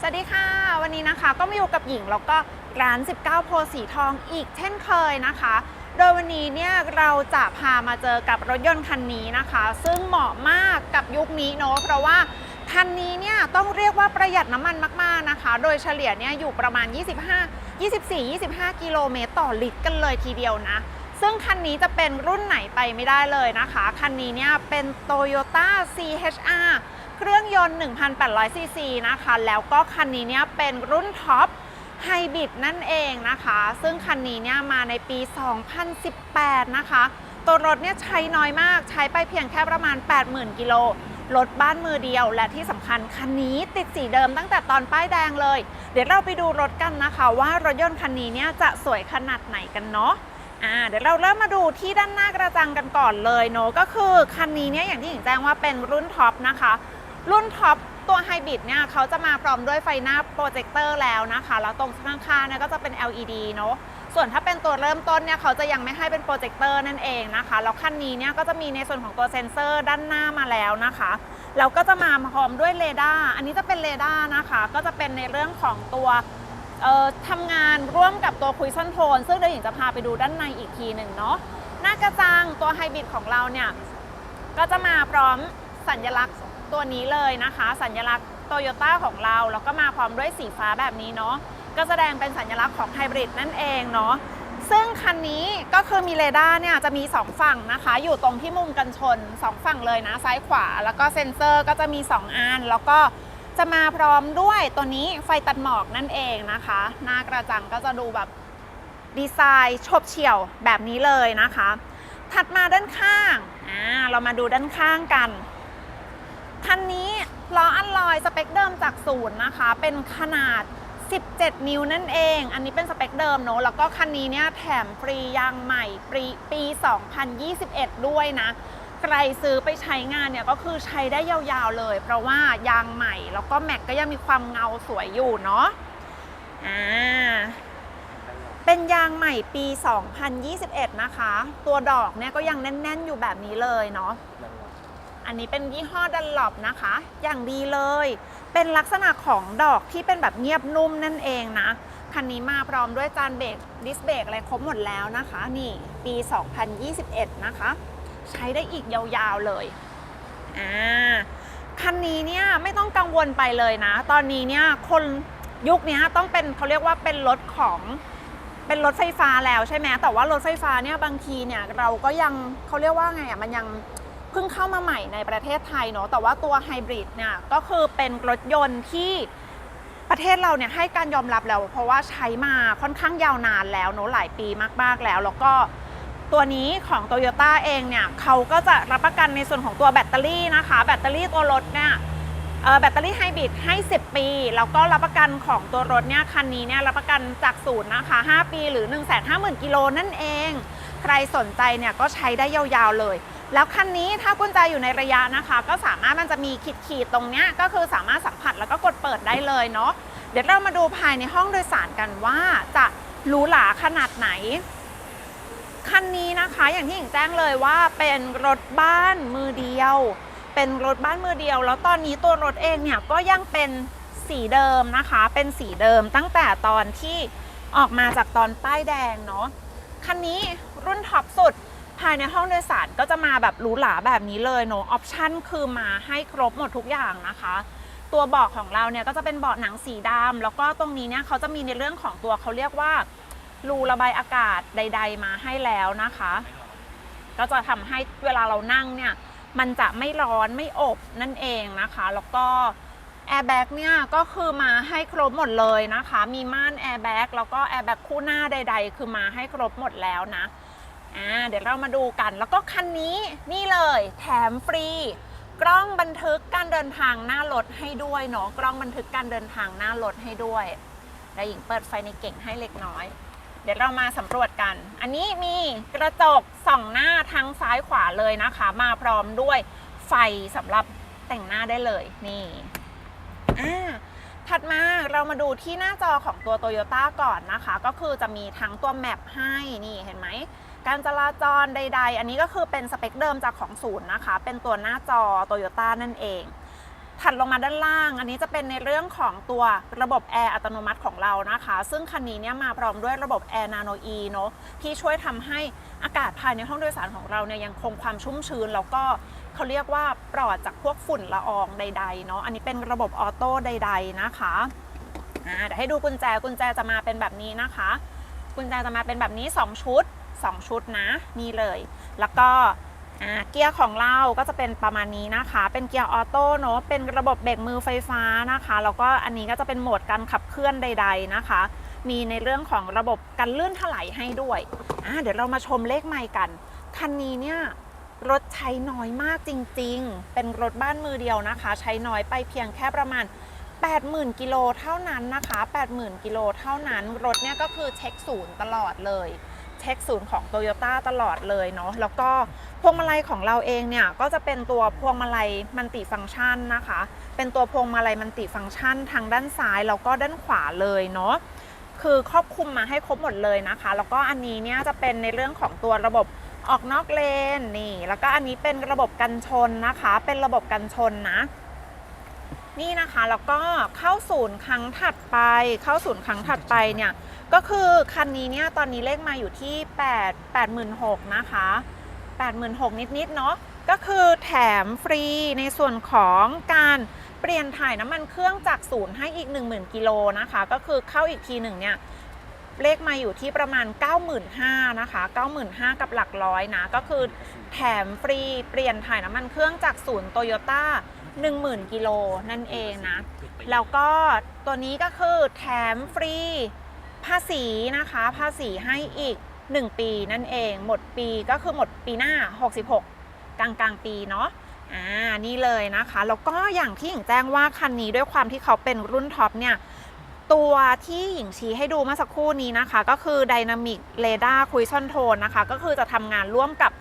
สวัสดีค่ะ วันนี้นะคะก็มาอยู่กับหญิงแล้วก็ร้าน 19 โพสีทองอีกเช่นเคยนะคะ โดยวันนี้เนี่ยเราจะพามาเจอกับรถยนต์คันนี้นะคะ ซึ่งเหมาะมากกับยุคนี้เนาะเพราะว่าคันนี้เนี่ยต้องเรียกว่าประหยัดน้ำมันมากๆนะคะ โดยเฉลี่ยเนี่ยอยู่ประมาณ 25 24-25 กิโลเมตรต่อลิตรกันเลยทีเดียวนะ ซึ่งคันนี้จะเป็นรุ่นไหนไปไม่ได้เลยนะคะ คันนี้เนี่ยเป็น Toyota CHR เครื่องยนต์ 1,800 ซีซีนะคะ แล้วก็คันนี้เนี่ยเป็นรุ่นท็อปไฮบริดนั่นเองนะคะ ซึ่งคันนี้เนี่ยมาในปี 2018 นะคะ ตัวรถเนี่ยใช้น้อยมาก ใช้ไปเพียงแค่ประมาณ 80,000 กิโล รถบ้านมือเดียว และที่สำคัญคันนี้ติดสีเดิมตั้งแต่ตอนป้ายแดงเลย เดี๋ยวเราไปดูรถกันนะคะ ว่ารถยนต์คันนี้เนี่ยจะสวยขนาดไหนกันเนาะอ่าเดี๋ยวเราเริ่มมาดูที่ด้านหน้ากระจังกันก่อนเลยเนอะก็คือคันนี้เนี่ยอย่างที่หญิงแจ้งว่าเป็นรุ่นท็อปนะคะ รุ่นท็อปตัวไฮบริดเนี่ยเขาจะมาพร้อมด้วยไฟหน้าโปรเจคเตอร์แล้วนะคะ แล้วตรงข้างๆเนี่ยก็จะเป็น LED เนอะส่วนถ้าเป็นตัวเริ่มต้นเนี่ยเขาจะยังไม่ให้เป็นโปรเจคเตอร์นั่นเองนะคะ แล้วคันนี้เนี่ยก็จะมีในส่วนของตัวเซ็นเซอร์ด้านหน้ามาแล้วนะคะแล้วก็จะมาพร้อมด้วยเรดาร์อันนี้จะเป็นเรดาร์นะคะ ก็จะเป็นในเรื่องของตัวเอ่อทำงานร่วมกับตัวคุยซอนโทน ซึ่งเดี๋ยวหญิงจะพาไปดูด้านในอีกทีหนึ่งเนาะหน้ากระจังตัวไฮบริดของเราเนี่ยก็จะมาพร้อมสัญลักษณ์ ตัวนี้เลยนะคะ สัญลักษณ์โตโยต้าของเราแล้วก็มาพร้อมด้วยสีฟ้าแบบนี้เนาะก็แสดงเป็นสัญลักษณ์ของไฮบริดนั่นเองเนาะซึ่งคันนี้ก็คือมีเรดาร์เนี่ยจะมี 2 ฝั่งนะคะ อยู่ตรงที่มุมกันชน 2 ฝั่งเลยนะ ซ้ายขวา แล้วก็เซ็นเซอร์ก็จะมี 2 อัน แล้วก็จะมาพร้อมด้วยตัวนี้ไฟตัดหมอกนั่นเองนะคะ หน้ากระจังก็จะดูแบบดีไซน์ฉบเฉี่ยวแบบนี้เลยนะคะ ถัดมาด้านข้างอ่าเรามาดูด้านข้างกัน คันนี้ล้ออัลลอยสเปคเดิมจากศูนย์นะคะ เป็นขนาด 17 นิ้วนั่นเอง อันนี้เป็นสเปคเดิมเนอะแล้วก็คันนี้เนี่ยแถมฟรียางใหม่ปีปี 2021 ด้วยนะ ใครซื้อไปใช้งานเนี่ยก็คือใช้ได้ยาวๆเลย เพราะว่ายางใหม่ แล้วก็แม็กก็ยังมีความเงาสวยอยู่เนาะอ่าเป็นยางใหม่ปี 2021 นะคะ ตัวดอกเนี่ยก็ยังแน่น ๆ อยู่แบบนี้เลยเนาะ อันนี้เป็นยี่ห้อดันหลบนะคะ อย่างดีเลย เป็นลักษณะของดอกที่เป็นแบบเงียบนุ่มนั่นเองนะ คันนี้มาพร้อมด้วยจานเบรกดิสเบรกอะไรครบหมดแล้วนะคะ นี่ปี 2021 นะคะ ใช้ได้อีกยาวๆเลยอ่าคันนี้เนี่ยไม่ต้องกังวลไปเลยนะ ตอนนี้เนี่ยคนยุคนี้ต้องเป็นเขาเรียกว่าเป็นรถของเป็นรถไฟฟ้าแล้วใช่ไหมแต่ว่ารถไฟฟ้าเนี่ยบางทีเนี่ยเราก็ยังเขาเรียกว่าไงอะมันยัง เพิ่งเข้ามาใหม่ในประเทศไทยเนาะแต่ว่าตัวไฮบริดเนี่ยก็คือเป็นรถยนต์ที่ประเทศเราเนี่ยให้การยอมรับแล้ว เพราะว่าใช้มาค่อนข้างยาวนานแล้วเนาะหลายปีมากๆแล้ว แล้วก็ตัวนี้ของ t o y ยต้เองเนี่ยเขาก็จะรับประกันในส่วนของตัวแบตเตอรี่นะคะ แบตเตอรี่ตัวรถเนี่ยแบตเตอรี่ไฮบริดให้ 10 ปี แล้วก็รับประกันของตัวรถเนี่ยคันนี้เนี่ยรับประกันจากศูนย์นะคะ 5 ปีหรือ 1 5 0 0 0 0 กิโลนั่นเอง ใครสนใจเนี่ยก็ใช้ได้ยาวๆเลย แล้วคันนี้ถ้ากุญแจอยู่ในระยะนะคะ ก็สามารถมันจะมีขีดๆตรงเนี้ยก็คือสามารถสัมผัสแล้วก็กดเปิดได้เลยเนาะเดี๋ยวเรามาดูภายในห้องโดยสารกันว่าจะหรูหราขนาดไหน คันนี้นะคะอย่างที่หญิงแจ้งเลยว่าเป็นรถบ้านมือเดียว เป็นรถบ้านมือเดียว แล้วตอนนี้ตัวรถเองเนี่ยก็ยังเป็นสีเดิมนะคะ เป็นสีเดิมตั้งแต่ตอนที่ออกมาจากตอนป้ายแดงเนาะคันนี้รุ่นท็อปสุด ภายในห้องโดยสารก็จะมาแบบหรูหราแบบนี้เลยเนาะออปชั่นคือมาให้ครบหมดทุกอย่างนะคะ ตัวเบาะของเราเนี่ยก็จะเป็นเบาะหนังสีดำแล้วก็ตรงนี้เนี่ยเขาจะมีในเรื่องของตัวเขาเรียกว่ารูระบายอากาศใด ๆ มาให้แล้วนะคะ ก็จะทำให้เวลาเรานั่งเนี่ยมันจะไม่ร้อนไม่อบนั่นเองนะคะ แล้วก็แอร์แบ็กเนี่ยก็คือมาให้ครบหมดเลยนะคะ มีม่านแอร์แบ็กแล้วก็แอร์แบ็กคู่หน้าใด ๆ คือมาให้ครบหมดแล้วนะ อ่าเดี๋ยวเรามาดูกัน แล้วก็คันนี้นี่เลย แถมฟรี กล้องบันทึกการเดินทางหน้ารถให้ด้วยเนาะกล้องบันทึกการเดินทางหน้ารถให้ด้วยแล้วหญิงเปิดไฟในเก่งให้เล็กน้อย เดี๋ยวเรามาสำรวจกัน อันนี้มีกระจกส่องหน้าทั้งซ้ายขวาเลยนะคะ มาพร้อมด้วยไฟสำหรับแต่งหน้าได้เลยนี่อ่าถัดมาเรามาดูที่หน้าจอของตัว Toyota ก่อนนะคะ ก็คือจะมีทั้งตัวแมปให้นี่เห็นไหม การจราจรใด ๆ อันนี้ก็คือเป็นสเปคเดิมจากของศูนย์นะคะ เป็นตัวหน้าจอ Toyota นั่นเอง ถัดลงมาด้านล่าง อันนี้จะเป็นในเรื่องของตัวระบบแอร์อัตโนมัติของเรานะคะ ซึ่งคันนี้เนี่ยมาพร้อมด้วยระบบแอร์นาโนอีเนาะที่ช่วยทำให้อากาศภายในห้องโดยสารของเราเนี่ยยังคงความชุ่มชื้น แล้วก็เขาเรียกว่าปลอดจากพวกฝุ่นละอองใดๆเนาะอันนี้เป็นระบบออโต้ใด ๆนะคะอ่าเดี๋ยวให้ดูกุญแจกุญแจจะมาเป็นแบบนี้นะคะ กุญแจจะมาเป็นแบบนี้ 2 ชุด 2 ชุดนะนี่เลย แล้วก็เกียร์ของเราก็จะเป็นประมาณนี้นะคะ เป็นเกียร์ออโต้เนอะเป็นระบบเบรกมือไฟฟ้านะคะ แล้วก็อันนี้ก็จะเป็นโหมดการขับเคลื่อนใด ๆนะคะ มีในเรื่องของระบบการเลื่อนถลายให้ด้วยเดี๋ยวเรามาชมเลขไมล์กัน คันนี้เนี่ยรถใช้น้อยมากจริงๆ เป็นรถบ้านมือเดียวนะคะ ใช้น้อยไปเพียงแค่ประมาณ 80,000 กิโลเท่านั้นนะคะ 80,000 กิโลเท่านั้น รถเนี่ยก็คือเช็คศูนย์ตลอดเลย เช็คศูนย์ของ t o y ยต้ตลอดเลยเนาะแล้วก็พวงมาลัยของเราเองเนี่ยก็จะเป็นตัวพวงมาลัยมันติฟังก์ชันนะคะ เป็นตัวพวงมาลัยมันติฟังก์ชันทางด้านซ้ายแล้วก็ด้านขวาเลยเนาะคือครอบคลุมมาให้ครบหมดเลยนะคะ แล้วก็อันนี้เนี่ยจะเป็นในเรื่องของตัวระบบออกนอกเลนนี่ แล้วก็อันนี้เป็นระบบกันชนนะคะ เป็นระบบกันชนนะ นี่นะคะแล้วก็เข้าศูนย์ครั้งถัดไป เข้าศูนย์ครั้งถัดไปเนี่ย ก็คือคันนี้เนี่ยตอนนี้เลขมาอยู่ที่ 8 86,000นะคะ 86,000นิดๆเนาะก็คือแถมฟรีในส่วนของการเปลี่ยนถ่ายน้ำมันเครื่องจากศูนย์ให้อีก 10,000กิโลนะคะ ก็คือเข้าอีกทีหนึ่งเนี่ยเลขมาอยู่ที่ประมาณ 95,000นะคะ 95,000 กับหลักร้อยนะ ก็คือแถมฟรีเปลี่ยนถ่ายน้ำมันเครื่องจากศูนย์โตโยต้า10,000กิโลนั่นเองนะ แล้วก็ตัวนี้ก็คือแถมฟรี ภาษีนะคะภาษีให้อีก 1 ปีนั่นเอง หมดปีก็คือหมดปีหน้า 66 กลางกลางปีเนาะอ่านี่เลยนะคะแล้วก็อย่างที่หญิงแจ้งว่าคันนี้ด้วยความที่เขาเป็นรุ่นท็อปเนี่ยตัวที่หญิงชี้ให้ดูเมื่อสักครู่นี้นะคะ ก็คือ Dynamic Radar q u i s t i o n Tone นะคะ ก็คือจะทำงานร่วมกับ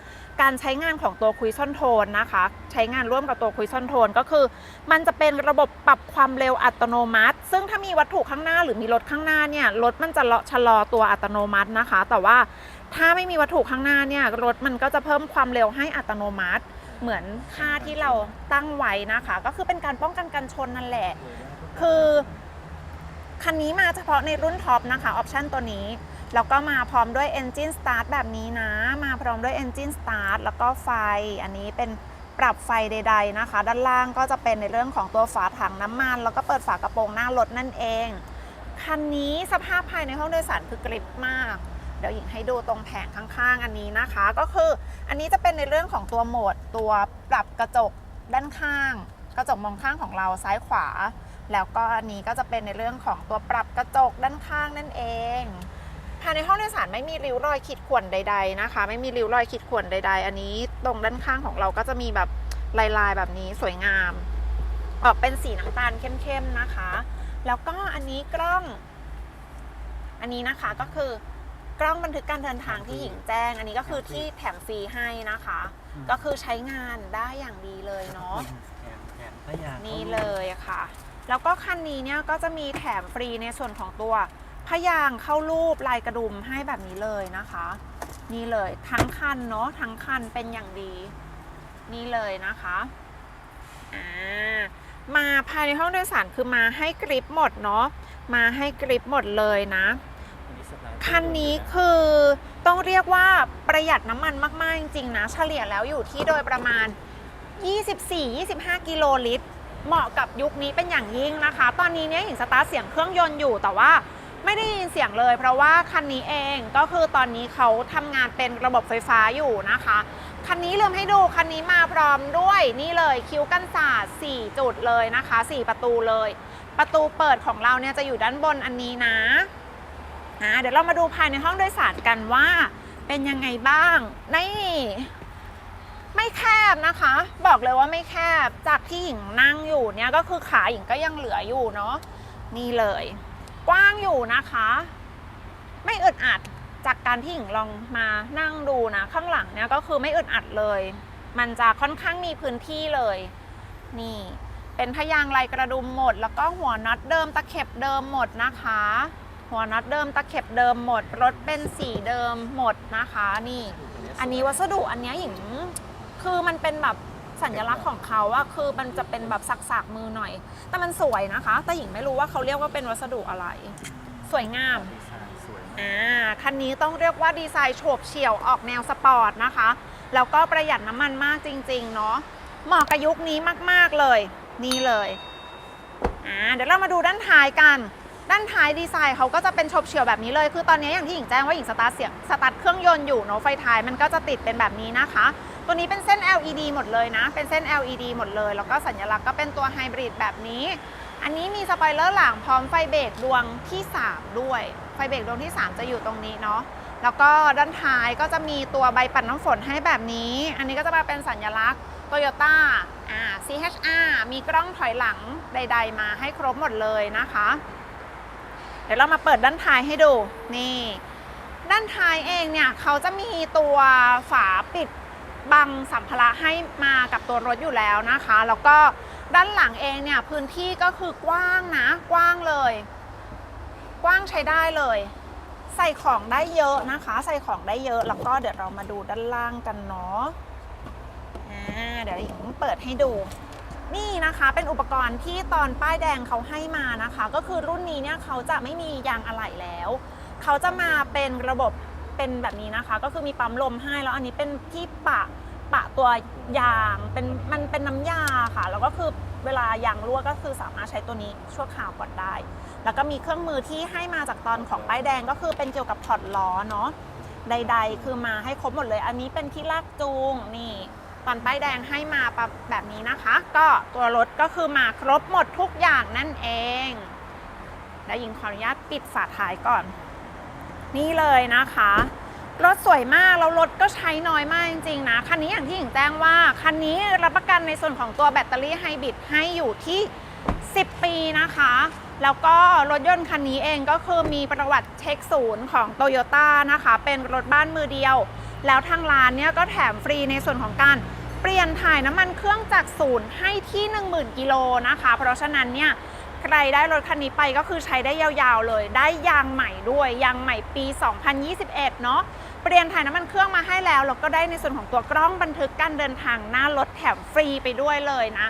การใช้งานของตัว q u i s t i o n Tone นะคะ ใช้งานร่วมกับตัว q u i s t i o n Tone ก็คือ มันจะเป็นระบบปรับความเร็วอัตโนมัติ ซึ่งถ้ามีวัตถุข้างหน้าหรือมีรถข้างหน้าเนี่ยรถมันจะชะลอตัวอัตโนมัตินะคะ แต่ว่าถ้าไม่มีวัตถุข้างหน้าเนี่ยรถมันก็จะเพิ่มความเร็วให้อัตโนมัติ เหมือนค่าที่เราตั้งไว้นะคะ ก็คือเป็นการป้องกันการชนนั่นแหละ คือคันนี้มาเฉพาะในรุ่นท็อปนะคะออปชันตัวนี้ แล้วก็มาพร้อมด้วย Engine Start แบบนี้นะ มาพร้อมด้วย Engine Start แล้วก็ไฟ อันนี้เป็นปรับไฟใด ๆนะคะ ด้านล่างก็จะเป็นในเรื่องของตัวฝาถังน้ำมัน แล้วก็เปิดฝากระโปรงหน้ารถนั่นเอง คันนี้สภาพภายในห้องโดยสารคือกริบมาก เดี๋ยวหญิงให้ดูตรงแผงข้างๆ อันนี้นะคะ ก็คืออันนี้จะเป็นในเรื่องของตัวโหมด ตัวปรับกระจกด้านข้าง กระจกมองข้างของเราซ้ายขวา แล้วก็อันนี้ก็จะเป็นในเรื่องของตัวปรับกระจกด้านข้างนั่นเอง ภายในห้องโดยสารไม่มีริ้วรอยขีดข่วนใด ๆนะคะ ไม่มีริ้วรอยขีดข่วนใด ๆ อันนี้ตรงด้านข้างของเราก็จะมีแบบลายๆแบบนี้สวยงาม ออกเป็นสีน้ำตาลเข้มๆนะคะ แล้วก็อันนี้กล้อง อันนี้นะคะก็คือกล้องบันทึกการเดินทางที่หญิงแจ้ง อันนี้ก็คือที่แถมฟรีให้นะคะ ก็คือใช้งานได้อย่างดีเลยเนาะแถมแถมพยางนี่เลยอะค่ะ แล้วก็คันนี้เนี่ยก็จะมีแถมฟรีในส่วนของตัว พยางค์เข้ารูปลายกระดุมให้แบบนี้เลยนะคะ นี่เลยทั้งคันเนาะทั้งคันเป็นอย่างดี นี่เลยนะคะอ่ามาภายในห้องโดยสารคือมาให้กริปหมดเนาะมาให้กริปหมดเลยนะคันนี้คือต้องเรียกว่าประหยัดน้ำมันมาก ๆ จริง ๆ นะ เฉลี่ยแล้วอยู่ที่โดยประมาณ 24-25 กิโลลิตร เหมาะกับยุคนี้เป็นอย่างยิ่งนะคะ ตอนนี้เนี่ยหญิงสตาร์เสียงเครื่องยนต์อยู่แต่ว่า ไม่ได้ยินเสียงเลย เพราะว่าคันนี้เองก็คือตอนนี้เขาทำงานเป็นระบบไฟฟ้าอยู่นะคะ คันนี้ลืมให้ดูคันนี้มาพร้อมด้วยนี่เลยคิ้วกันศาสตร์4จุดเลยนะคะ 4 ประตูเลย ประตูเปิดของเราเนี่ยจะอยู่ด้านบนอันนี้นะนะเดี๋ยวเรามาดูภายในห้องโดยสารกันว่าเป็นยังไงบ้าง นี่ไม่แคบนะคะ บอกเลยว่าไม่แคบจากที่หญิงนั่งอยู่เนี่ยก็คือขาหญิงก็ยังเหลืออยู่เนาะนี่เลย กว้างอยู่นะคะ ไม่อึดอัดจากการที่หญิงลองมานั่งดูนะ ข้างหลังเนี่ยก็คือไม่อึดอัดเลย มันจะค่อนข้างมีพื้นที่เลย นี่ เป็นพยางค์ลายกระดุมหมด แล้วก็หัวน็อตเดิมตะเข็บเดิมหมดนะคะ หัวน็อตเดิมตะเข็บเดิมหมด รถเป็นสีเดิมหมดนะคะ นี่ อันนี้วัสดุอันเนี้ยหญิงคือมันเป็นแบบ สัญลักษณ์ของเขาอะคือมันจะเป็นแบบสักๆมือหน่อย แต่มันสวยนะคะ แต่หญิงไม่รู้ว่าเขาเรียกว่าเป็นวัสดุอะไร สวยงามดีไซน์สวยมากอ่าคันนี้ต้องเรียกว่าดีไซน์โฉบเฉี่ยวออกแนวสปอร์ตนะคะ แล้วก็ประหยัดน้ำมันมากจริงๆเนาะเหมาะกับยุคนี้มากๆเลย นี่เลยอ่าเดี๋ยวเรามาดูด้านท้ายกัน ด้านท้ายดีไซน์เขาก็จะเป็นโฉบเฉี่ยวแบบนี้เลย คือตอนนี้อย่างที่หญิงแจ้งว่าหญิงสตาร์ทเสียงสตาร์ทเครื่องยนต์อยู่เนาะไฟท้ายมันก็จะติดเป็นแบบนี้นะคะ ตัวนี้เป็นเส้น LED หมดเลยนะ เป็นเส้น LED หมดเลย แล้วก็สัญลักษณ์ก็เป็นตัวไฮบริดแบบนี้ อันนี้มีสปอยเลอร์หลังพร้อมไฟเบรกดวงที่ 3 ด้วย ไฟเบรกดวงที่ 3 จะอยู่ตรงนี้เนาะ แล้วก็ด้านท้ายก็จะมีตัวใบปัดน้ำฝนให้แบบนี้ อันนี้ก็จะมาเป็นสัญลักษณ์ Toyota อ่า CHR มีกล้องถอยหลังใด ๆ มาให้ครบหมดเลยนะคะ เดี๋ยวเรามาเปิดด้านท้ายให้ดู นี่ ด้านท้ายเองเนี่ยเขาจะมีตัวฝาปิด บังสัมภาระให้มากับตัวรถอยู่แล้วนะคะ แล้วก็ด้านหลังเองเนี่ยพื้นที่ก็คือกว้างนะ กว้างเลย กว้างใช้ได้เลย ใส่ของได้เยอะนะคะ ใส่ของได้เยอะ แล้วก็เดี๋ยวเรามาดูด้านล่างกันเนาะอ่าเดี๋ยวหญิงเปิดให้ดู นี่นะคะเป็นอุปกรณ์ที่ตอนป้ายแดงเขาให้มานะคะ ก็คือรุ่นนี้เนี่ยเขาจะไม่มียางอะไหล่แล้ว เขาจะมาเป็นระบบ เป็นแบบนี้นะคะ ก็คือมีปั๊มลมให้แล้วอันนี้เป็นที่ปะปะตัวยางเป็นมันเป็นน้ำยาค่ะ แล้วก็คือเวลายางรั่วก็คือสามารถใช้ตัวนี้ชั่วคราวก่อนได้ แล้วก็มีเครื่องมือที่ให้มาจากตอนของป้ายแดงก็คือเป็นเกี่ยวกับถอดล้อเนาะใด ๆ คือมาให้ครบหมดเลย อันนี้เป็นที่ลากจูงนี่ตอนป้ายแดงให้มาปะแบบนี้นะคะ ก็ตัวรถก็คือมาครบหมดทุกอย่างนั่นเอง แล้วหญิงขออนุญาตปิดฝาท้ายก่อน นี่เลยนะคะ รถสวยมากแล้วรถก็ใช้น้อยมากจริงๆนะ คันนี้อย่างที่หญิงแจ้งว่า คันนี้รับประกันในส่วนของตัวแบตเตอรี่ไฮบริดให้อยู่ที่ 10 ปีนะคะแล้วก็รถยนต์คันนี้เองก็คือมีประวัติเช็คศูนย์ของโตโยต้านะคะ เป็นรถบ้านมือเดียว แล้วทางร้านเนี่ยก็แถมฟรีในส่วนของการเปลี่ยนถ่ายน้ำมันเครื่องจากศูนย์ให้ที่ 10,000 กิโลนะคะ เพราะฉะนั้นเนี่ย รได้รถคันนี้ไปก็คือใช้ได้ยาวๆเลย ได้ยางใหม่ด้วยยางใหม่ปี 2021 เนาะเปลี่ยนถ่ายน้ำมันเครื่องมาให้แล้วแล้วก็ได้ในส่วนของตัวกล้องบันทึกการเดินทางหน้ารถแถมฟรีไปด้วยเลยนะ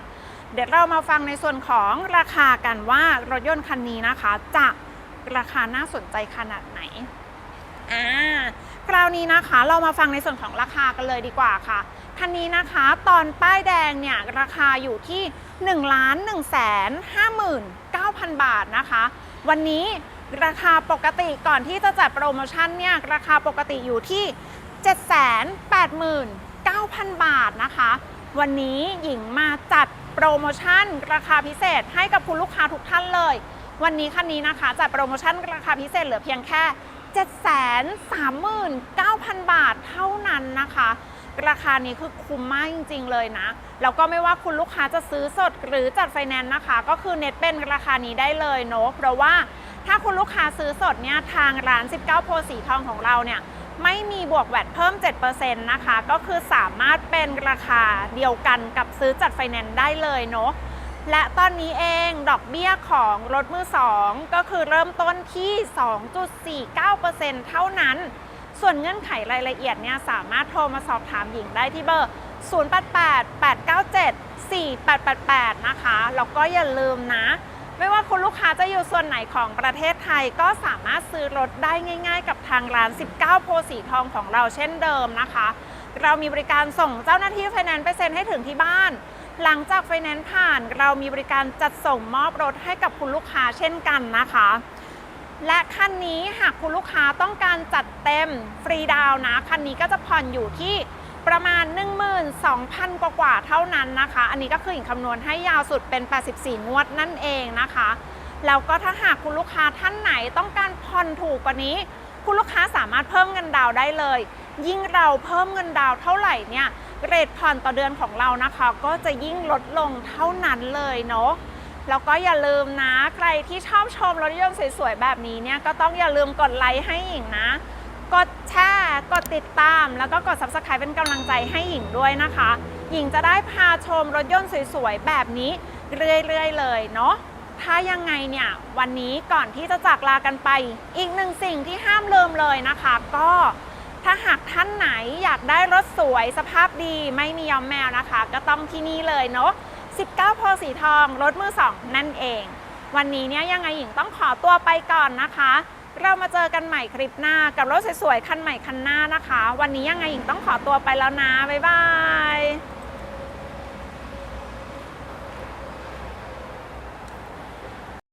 เดี๋ยวเรามาฟังในส่วนของราคากันว่ารถยนต์คันนี้นะคะ จะราคาน่าสนใจขนาดไหนอ่าคราวนี้นะคะเรามาฟังในส่วนของราคากันเลยดีกว่าค่ะคันนี้นะคะตอนป้ายแดงเนี่ยราคาอยู่ที่1ล้าน1แส 9,000 บาทนะคะ วันนี้ราคาปกติก่อนที่จะจัดโปรโมชั่นเนี่ยราคาปกติอยู่ที่ 789,000 บาทนะคะ วันนี้หญิงมาจัดโปรโมชั่น ราคาพิเศษให้กับคุณลูกค้าทุกท่านเลย วันนี้คันนี้นะคะจัดโปรโมชั่นราคาพิเศษเหลือเพียงแค่ 739,000 บาทเท่านั้นนะคะ ราคานี้คือคุ้มมากจริง ๆ เลยนะ แล้วก็ไม่ว่าคุณลูกค้าจะซื้อสดหรือจัดไฟแนนซ์นะคะ ก็คือเน็ตเป็นราคานี้ได้เลยเนาะเพราะว่าถ้าคุณลูกค้าซื้อสดเนี่ยทางร้าน 19 โพสีทองของเราเนี่ยไม่มีบวกแวดเพิ่ม 7%นะคะ ก็คือสามารถเป็นราคาเดียวกันกับซื้อจัดไฟแนนซ์ได้เลยเนาะและตอนนี้เองดอกเบี้ยของรถมือสองก็คือเริ่มต้นที่ 2.49%เท่านั้น ส่วนเงื่อนไขรายละเอียดเนี่ยสามารถโทรมาสอบถามหญิงได้ที่เบอร์ 0888974888 นะคะ แล้วก็อย่าลืมนะ ไม่ว่าคุณลูกค้าจะอยู่ส่วนไหนของประเทศไทยก็สามารถซื้อรถได้ง่าย ๆ กับทางร้าน 19 โพสีทองของเราเช่นเดิมนะคะ เรามีบริการส่งเจ้าหน้าที่ไฟแนนซ์ไปเซ็นให้ถึงที่บ้านหลังจากไฟแนนซ์ผ่านเรามีบริการจัดส่งมอบรถให้กับคุณลูกค้าเช่นกันนะคะ และคันนี้หากคุณลูกค้าต้องการจัดเต็มฟรีดาวนะ คันนี้ก็จะผ่อนอยู่ที่ประมาณ 12,000 กว่ากว่าเท่านั้นนะคะ อันนี้ก็คือหญิงคำนวณให้ยาวสุดเป็น 84 งวดนั่นเองนะคะ แล้วก็ถ้าหากคุณลูกค้าท่านไหนต้องการผ่อนถูกกว่านี้ คุณลูกค้าสามารถเพิ่มเงินดาวได้เลย ยิ่งเราเพิ่มเงินดาวเท่าไหร่เนี่ยเรทผ่อนต่อเดือนของเรานะคะ ก็จะยิ่งลดลงเท่านั้นเลยเนาะ แล้วก็อย่าลืมนะใครที่ชอบชมรถยนต์สวยๆแบบนี้เนี่ยก็ต้องอย่าลืมกดไลค์ให้หญิงนะ กดแชร์กดติดตาม แล้วก็กด subscribe เป็นกำลังใจให้หญิงด้วยนะคะ หญิงจะได้พาชมรถยนต์สวยๆแบบนี้เรื่อยๆเลยเนาะถ้ายังไงเนี่ยวันนี้ก่อนที่จะจากลากันไป อีกหนึ่งสิ่งที่ห้ามลืมเลยนะคะ ก็ถ้าหากท่านไหนอยากได้รถสวยสภาพดีไม่มีย้อมแมวนะคะ ก็ต้องที่นี่เลยเนาะ 19 โพสีทองรถมือสองนั่นเอง วันนี้เนี่ยยังไงหญิงต้องขอตัวไปก่อนนะคะ เรามาเจอกันใหม่คลิปหน้ากับรถสวยๆคันใหม่คันหน้านะคะ วันนี้ยังไงหญิงต้องขอตัวไปแล้วนะ บ๊ายบาย